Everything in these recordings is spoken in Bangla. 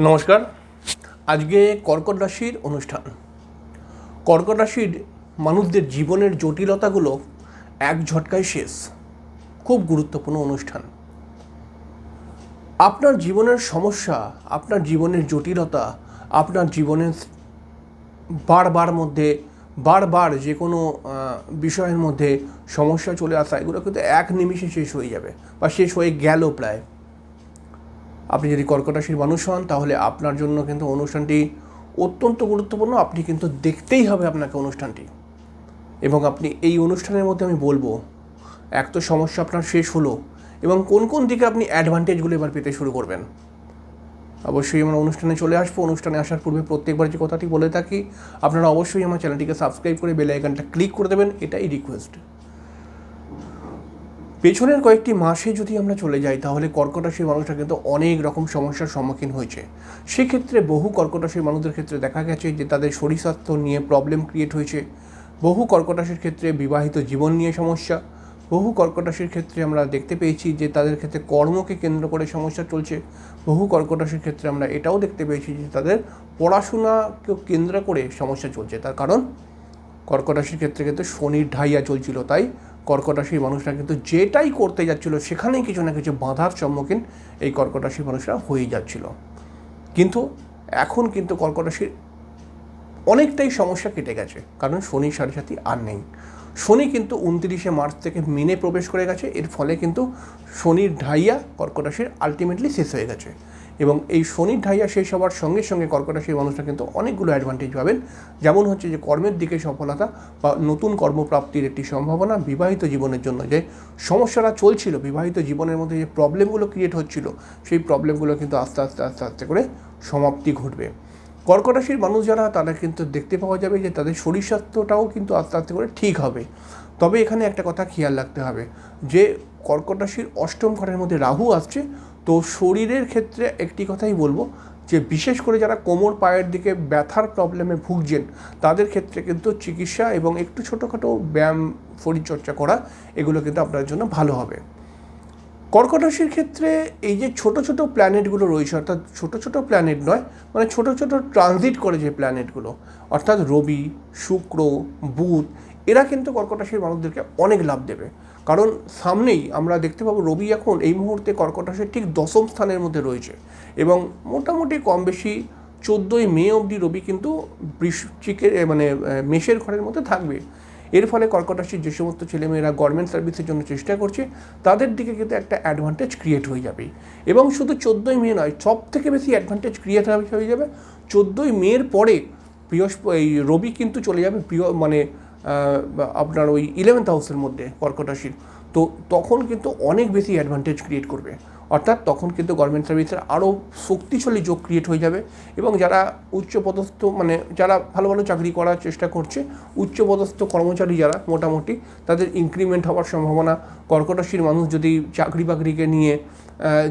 নমস্কার। আজকে কর্কট রাশির অনুষ্ঠান। কর্কট রাশির মানুষদের জীবনের জটিলতাগুলো এক ঝটকায় শেষ। খুব গুরুত্বপূর্ণ অনুষ্ঠান। আপনার জীবনের সমস্যা, আপনার জীবনের জটিলতা, আপনার জীবনের বারবার মধ্যে, বারবার যে কোনো বিষয়ের মধ্যে সমস্যা চলে আসা, এগুলো কিন্তু এক নিমিষে শেষ হয়ে যাবে বা শেষ হয়ে গেল প্রায়। আপনি যদি কর্কট রাশির মানুষ হন, তাহলে আপনার জন্য কিন্তু অনুষ্ঠানটি অত্যন্ত গুরুত্বপূর্ণ। আপনি কিন্তু দেখতেই হবে আপনাকে অনুষ্ঠানটি। এবং আপনি এই অনুষ্ঠানের মধ্যে আমি বলব, এক তো সমস্যা আপনার শেষ হলো এবং কোন কোন দিকে আপনি অ্যাডভান্টেজগুলো এবার পেতে শুরু করবেন। অবশ্যই আমরা অনুষ্ঠানে চলে আসব। অনুষ্ঠানে আসার পূর্বে প্রত্যেকবার যে কথাটি বলে থাকি, আপনারা অবশ্যই আমার চ্যানেলটিকে সাবস্ক্রাইব করে বেল আইকনটা ক্লিক করে দেবেন। এটাই রিকোয়েস্ট পেছনের কয়েকটি মাসে যদি আমরা চলে যাই, তাহলে কর্কট মানুষরা কিন্তু অনেক রকম সমস্যার সম্মুখীন হয়েছে। সেক্ষেত্রে বহু কর্কট রাশির মানুষদের ক্ষেত্রে দেখা গেছে যে, তাদের শরীর স্বাস্থ্য নিয়ে প্রবলেম ক্রিয়েট হয়েছে। বহু কর্কট ক্ষেত্রে বিবাহিত জীবন নিয়ে সমস্যা। বহু কর্কট ক্ষেত্রে আমরা দেখতে পেয়েছি যে, তাদের ক্ষেত্রে কর্মকে কেন্দ্র করে সমস্যা চলছে। বহু কর্কট ক্ষেত্রে আমরা এটাও দেখতে পেয়েছি যে, তাদের পড়াশোনাকে কেন্দ্র করে সমস্যা চলছে। তার কারণ কর্কট ক্ষেত্রে কিন্তু শনির ঢাইয়া চলছিল। তাই কর্কট রাশির মানুষরা কিন্তু যেটাই করতে যাচ্ছিল, সেখানেই কিছু না কিছু বাধার সম্মুখীন এই কর্কট রাশির মানুষরা হয়ে যাচ্ছিল। কিন্তু এখন কিন্তু কর্কট রাশির অনেকটাই সমস্যা কেটে গেছে, কারণ শনি সাড়ে সাথী আর নেই। শনি কিন্তু উনত্রিশে মার্চ থেকে মিনে প্রবেশ করে গেছে, এর ফলে কিন্তু শনির ঢাইয়া কর্কট রাশির আলটিমেটলি শেষ হয়ে গেছে। এবং এই শনির ঢাইয়া শেষ হওয়ার সঙ্গে সঙ্গে কর্কট রাশির মানুষরা কিন্তু অনেকগুলো অ্যাডভান্টেজ পাবেন। যেমন হচ্ছে যে কর্মের দিকে সফলতা বা নতুন কর্মপ্রাপ্তির একটি সম্ভাবনা বিবাহিত জীবনের জন্য যে সমস্যাটা চলছিল, বিবাহিত জীবনের মধ্যে যে প্রবলেমগুলো ক্রিয়েট হচ্ছিল, সেই প্রবলেমগুলো কিন্তু আস্তে আস্তে আস্তে আস্তে করে সমাপ্তি ঘটবে। কর্কট রাশির মানুষ যারা, তারা কিন্তু দেখতে পাওয়া যাবে যে তাদের শরীর স্বাস্থ্যটাও কিন্তু আস্তে আস্তে করে ঠিক হবে। তবে এখানে একটা কথা খেয়াল রাখতে হবে যে কর্কট রাশির অষ্টম ঘরের মধ্যে রাহু আসছে তো শরীরের ক্ষেত্রে একটি কথাই বলব যে বিশেষ করে যারা কোমর পায়ের দিকে ব্যথার প্রবলেমে ভুগছেন, তাদের ক্ষেত্রে কিন্তু চিকিৎসা এবং একটু ছোটোখাটো ব্যায়াম পরিচর্যা করা, এগুলো কিন্তু আপনার জন্য ভালো হবে। কর্কট রাশির ক্ষেত্রে এই যে ছোট ছোট প্ল্যানেটগুলো রয়েছে, অর্থাৎ ছোট ছোট প্ল্যানেট নয় মানে ছোট ছোট ট্রানজিট করে যে প্ল্যানেটগুলো অর্থাৎ রবি, শুক্র, বুধ, এরা কিন্তু কর্কট রাশির মানুষদেরকে অনেক লাভ দেবে। কারণ সামনেই আমরা দেখতে পাবো রবি এখন এই মুহূর্তে কর্কট রাশির ঠিক দশম স্থানের মধ্যে রয়েছে এবং মোটামুটি কম বেশি চোদ্দোই মে অবধি রবি কিন্তু বৃশ্চিকের মানে মেষের ঘরের মধ্যে থাকবে। এর ফলে কর্কট রাশির যে সমস্ত ছেলেমেয়েরা গভর্নমেন্ট সার্ভিসের জন্য চেষ্টা করছে, তাদের দিকে কিন্তু একটা অ্যাডভান্টেজ ক্রিয়েট হয়ে যাবে। এবং শুধু চোদ্দোই মে নয় সব থেকে বেশি অ্যাডভান্টেজ ক্রিয়েট হয়ে যাবে। চোদ্দোই মের পরে বৃহস্পতি এই রবি কিন্তু চলে যাবে প্রিয় মানে আপনার ওই ইলেভেন্থ হাউসের মধ্যে কর্কট রাশির তো তখন কিন্তু অনেক বেশি অ্যাডভান্টেজ ক্রিয়েট করবে। অর্থাৎ তখন কিন্তু গভর্নমেন্ট সার্ভিসের আরও শক্তিশালী যোগ ক্রিয়েট হয়ে যাবে এবং যারা উচ্চপদস্থ মানে যারা ভালো ভালো চাকরি করার চেষ্টা করছে, উচ্চপদস্থ কর্মচারী যারা মোটামুটি, তাদের ইনক্রিমেন্ট হওয়ার সম্ভাবনা কর্কট রাশির মানুষ যদি চাকরি বাকরিকে নিয়ে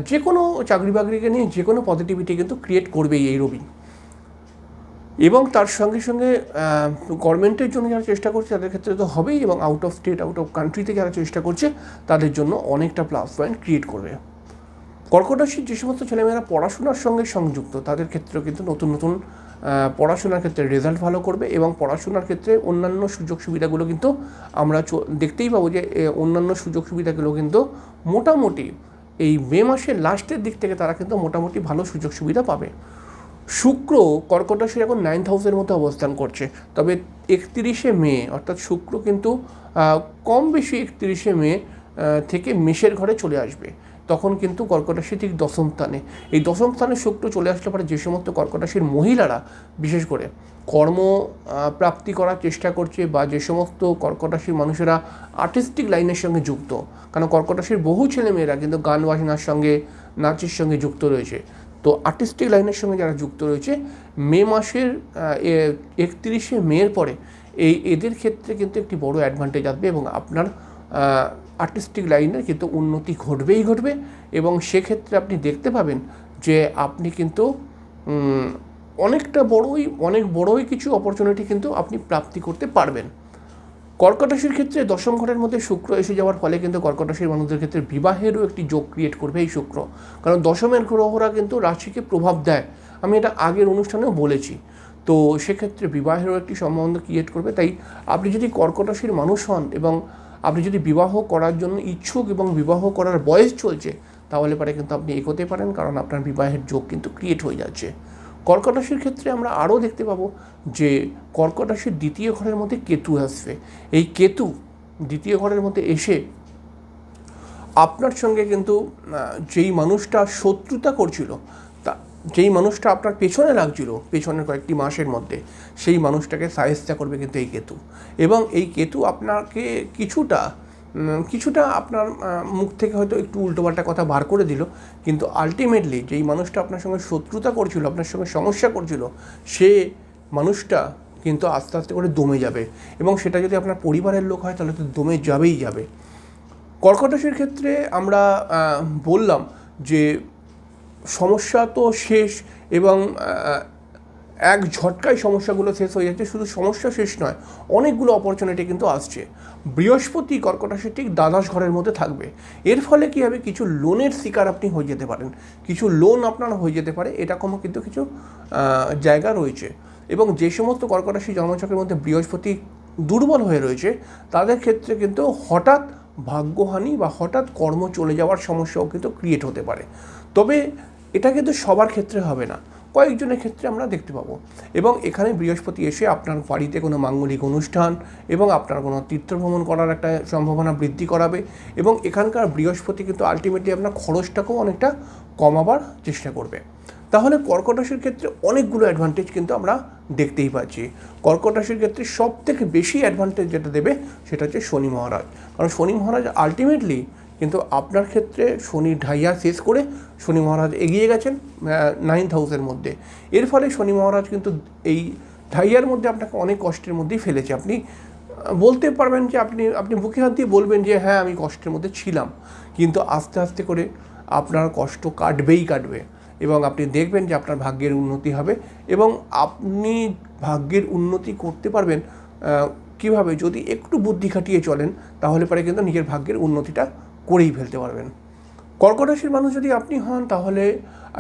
যে কোনো চাকরি বাকরিকে নিয়ে যে কোনো পজিটিভিটি কিন্তু ক্রিয়েট করবেই এই রবি। এবং তার সঙ্গে সঙ্গে গভর্নমেন্টের জন্য যারা চেষ্টা করছে, তাদের ক্ষেত্রে তো হবেই এবং out of state out of কান্ট্রিতে যারা চেষ্টা করছে, তাদের জন্য অনেকটা প্লাস পয়েন্ট ক্রিয়েট করবে। কর্কট রাশির যে সমস্ত ছেলেমেয়েরা পড়াশোনার সঙ্গে সংযুক্ত, তাদের ক্ষেত্রেও কিন্তু নতুন নতুন পড়াশোনার ক্ষেত্রে রেজাল্ট ভালো করবে এবং পড়াশোনার ক্ষেত্রে অন্যান্য সুযোগ সুবিধাগুলো কিন্তু আমরা দেখতেই পাবো যে অন্যান্য সুযোগ সুবিধাগুলো কিন্তু মোটামুটি এই মে মাসের লাস্টের দিক থেকে তারা কিন্তু মোটামুটি ভালো সুযোগ সুবিধা পাবে। শুক্র কর্কট রাশির এখন নাইন্থ হাউসের মধ্যে অবস্থান করছে। তবে একত্রিশে মে, অর্থাৎ শুক্র কিন্তু কম বেশি একত্রিশে মে থেকে মেষের ঘরে চলে আসবে। তখন কিন্তু কর্কট রাশি ঠিক দশম স্থানে। এই দশম স্থানে শুক্র চলে আসলে পরে যে সমস্ত কর্কট রাশির মহিলারা, বিশেষ করে কর্ম প্রাপ্তি করার চেষ্টা করছে বা যে সমস্ত কর্কট রাশির মানুষেরা আর্টিস্টিক লাইনের সঙ্গে যুক্ত। কারণ কর্কট রাশির বহু ছেলেমেয়েরা কিন্তু গান বাজনার সঙ্গে, নাচের সঙ্গে যুক্ত রয়েছে। তো আর্টিস্টিক লাইনের সঙ্গে যারা যুক্ত রয়েছে, মে মাসের একত্রিশে মের পরে এই এদের ক্ষেত্রে কিন্তু একটি বড় অ্যাডভান্টেজ আসবে এবং আপনার আর্টিস্টিক লাইনের কিন্তু উন্নতি ঘটবেই ঘটবে এবং সেক্ষেত্রে আপনি দেখতে পাবেন যে আপনি কিন্তু অনেকটা বড়ই, অনেক বড়ই কিছু অপরচুনিটি কিন্তু আপনি প্রাপ্তি করতে পারবেন। কর্কট রাশির ক্ষেত্রে দশম ঘরের মধ্যে শুক্র এসে যাওয়ার ফলে কিন্তু কর্কট রাশির মানুষদের ক্ষেত্রে বিবাহেরও একটি যোগ ক্রিয়েট করবে এই শুক্র। কারণ দশমের গ্রহরা কিন্তু রাশিকে প্রভাব দেয়। আমি এটা আগের অনুষ্ঠানেও বলেছি। তো সেক্ষেত্রে বিবাহেরও একটি সম্বন্ধ ক্রিয়েট করবে। তাই আপনি যদি কর্কট রাশির মানুষ হন এবং আপনি যদি বিবাহ করার জন্য ইচ্ছুক এবং বিবাহ করার বয়স চলছে, তাহলে পরে কিন্তু আপনি এগোতে পারেন। কারণ আপনার বিবাহের যোগ কিন্তু ক্রিয়েট হয়ে যাচ্ছে। কর্কট রাশির ক্ষেত্রে আমরা আরও দেখতে পাবো যে কর্কট রাশির দ্বিতীয় ঘরের মধ্যে কেতু আসবে। এই কেতু দ্বিতীয় ঘরের মধ্যে এসে আপনার সঙ্গে কিন্তু যেই মানুষটা শত্রুতা করছিল, তা, যেই মানুষটা আপনার পেছনে লাগছিল পেছনের কয়েকটি মাসের মধ্যে, সেই মানুষটাকে সাহেস্তা করবে কিন্তু এই কেতু। এবং এই কেতু আপনাকে কিছুটা কিছুটা আপনার মুখ থেকে হয়তো একটু উল্টোপাল্টা কথা বার করে দিল, কিন্তু আলটিমেটলি যেই মানুষটা আপনার সঙ্গে শত্রুতা করছিল, আপনার সঙ্গে সমস্যা করছিল, সে মানুষটা কিন্তু আস্তে আস্তে করে দমে যাবে। এবং সেটা যদি আপনার পরিবারের লোক হয়, তাহলে তো দমে যাবেই যাবে। কর্কট রাশির ক্ষেত্রে আমরা বললাম যে সমস্যা তো শেষ এবং এক ঝটকায় সমস্যাগুলো শেষ হয়ে যাচ্ছে, শুধু সমস্যা শেষ নয়, অনেকগুলো অপরচুনিটি কিন্তু আসছে। বৃহস্পতি কর্কট রাশির ঠিক দ্বাদশ ঘরের মধ্যে থাকবে। এর ফলে কী হবে? কিছু লোনের শিকার আপনি হয়ে যেতে পারেন। কিছু লোন আপনার হয়ে যেতে পারে, এরকমও কিন্তু কিছু জায়গা রয়েছে। এবং যে সমস্ত কর্কট রাশি জন্মচক্রের মধ্যে বৃহস্পতি দুর্বল হয়ে রয়েছে, তাদের ক্ষেত্রে কিন্তু হঠাৎ ভাগ্যহানি বা হঠাৎ কর্ম চলে যাওয়ার সমস্যাও কিন্তু ক্রিয়েট হতে পারে। তবে এটা কিন্তু সবার ক্ষেত্রে হবে না। কয়েকজনের ক্ষেত্রে আমরা দেখতে পাবো। এবং এখানে বৃহস্পতি এসে আপনার বাড়িতে কোনো মাঙ্গলিক অনুষ্ঠান এবং আপনার কোনো তীর্থ ভ্রমণ করার একটা সম্ভাবনা বৃদ্ধি করাবে এবং এখানকার বৃহস্পতি কিন্তু আলটিমেটলি আপনার খরচটাকেও অনেকটা কমাবার চেষ্টা করবে। তাহলে কর্কট রাশির ক্ষেত্রে অনেকগুলো অ্যাডভান্টেজ কিন্তু আমরা দেখতেই পাচ্ছি। কর্কট রাশির ক্ষেত্রে সব থেকে বেশি অ্যাডভান্টেজ যেটা দেবে সেটা হচ্ছে শনি মহারাজ। কারণ শনি মহারাজ আলটিমেটলি কিন্তু আপনার ক্ষেত্রে শনি ঢাইয়া শেষ করে শনি মহারাজ এগিয়ে গেছেন নাইন্থ হাউসের মধ্যে। এর ফলে শনি মহারাজ কিন্তু এই ঢাইয়ার মধ্যে আপনাকে অনেক কষ্টের মধ্যেই ফেলেছে। আপনি বলতে পারবেন যে আপনি আপনি বুকে হাত দিয়ে বলবেন যে হ্যাঁ আমি কষ্টের মধ্যে ছিলাম। কিন্তু আস্তে আস্তে করে আপনার কষ্ট কাটবেই কাটবে এবং আপনি দেখবেন যে আপনার ভাগ্যের উন্নতি হবে এবং আপনি ভাগ্যের উন্নতি করতে পারবেন কীভাবে? যদি একটু বুদ্ধি খাটিয়ে চলেন, তাহলে পরে কিন্তু নিজের ভাগ্যের উন্নতিটা করেই ফেলতে পারবেন। কর্কট রাশির মানুষ যদি আপনি হন তাহলে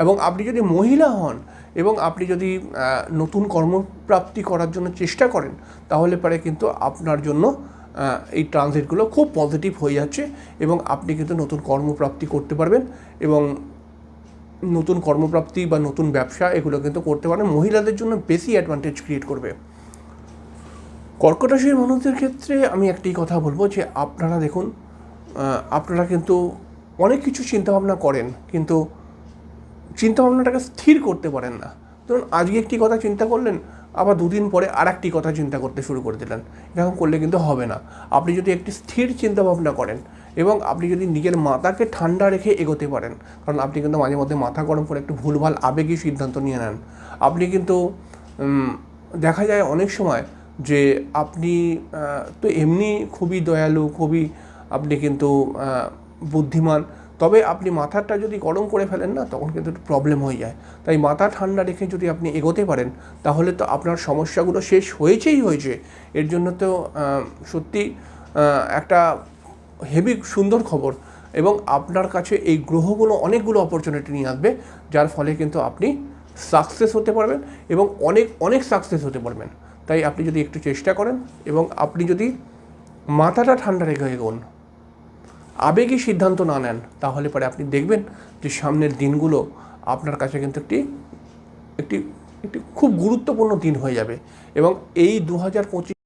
এবং আপনি যদি মহিলা হন এবং আপনি যদি নতুন কর্মপ্রাপ্তি করার জন্য চেষ্টা করেন, তাহলে পরে কিন্তু আপনার জন্য এই ট্রানজিটগুলো খুব পজিটিভ হয়ে যাচ্ছে এবং আপনি কিন্তু নতুন কর্মপ্রাপ্তি করতে পারবেন এবং নতুন কর্মপ্রাপ্তি বা নতুন ব্যবসা এগুলো কিন্তু করতে পারেন মহিলাদের জন্য বেশি অ্যাডভান্টেজ ক্রিয়েট করবে। কর্কট রাশির মানুষদের ক্ষেত্রে আমি একটি কথা বলব যে আপনারা দেখুন আপনারা কিন্তু অনেক কিছু চিন্তাভাবনা করেন, কিন্তু চিন্তাভাবনাটাকে স্থির করতে পারেন না। ধরুন, আজকে একটি কথা চিন্তা করলেন, আবার দুদিন পরে আর একটি কথা চিন্তা করতে শুরু করে দিলেন। এরকম করলে কিন্তু হবে না। আপনি যদি একটি স্থির চিন্তাভাবনা করেন এবং আপনি যদি নিজের মাথাকে ঠান্ডা রেখে এগোতে পারেন, কারণ আপনি কিন্তু মাঝে মধ্যে মাথা গরম করে একটু ভুলভাল আবেগী সিদ্ধান্ত নিয়ে নেন। আপনি কিন্তু দেখা যায় অনেক সময় যে আপনি তো এমনি খুবই দয়ালু, খুবই আপনি কিন্তু বুদ্ধিমান। তবে আপনি মাথাটা যদি গরম করে ফেলেন না, তখন কিন্তু একটু প্রবলেম হয়ে যায়। তাই মাথা ঠান্ডা রেখে যদি আপনি এগোতে পারেন, তাহলে তো আপনার সমস্যাগুলো শেষ হয়েছেই হয়েছে। এর জন্য তো সত্যি একটা হেভি সুন্দর খবর। এবং আপনার কাছে এই গ্রহগুলো অনেকগুলো অপরচুনিটি নিয়ে আসবে, যার ফলে কিন্তু আপনি সাকসেস হতে পারবেন এবং অনেক অনেক সাকসেস হতে পারবেন। তাই আপনি যদি একটু চেষ্টা করেন এবং আপনি যদি মাথাটা ঠান্ডা রেখে এগোন আবেগী সিদ্ধান্ত না নেন, তাহলে পরে আপনি দেখবেন যে সামনের দিনগুলো আপনার কাছে কিন্তু একটি একটি একটি খুব গুরুত্বপূর্ণ দিন হয়ে যাবে। এবং এই দু হাজার পঁচিশ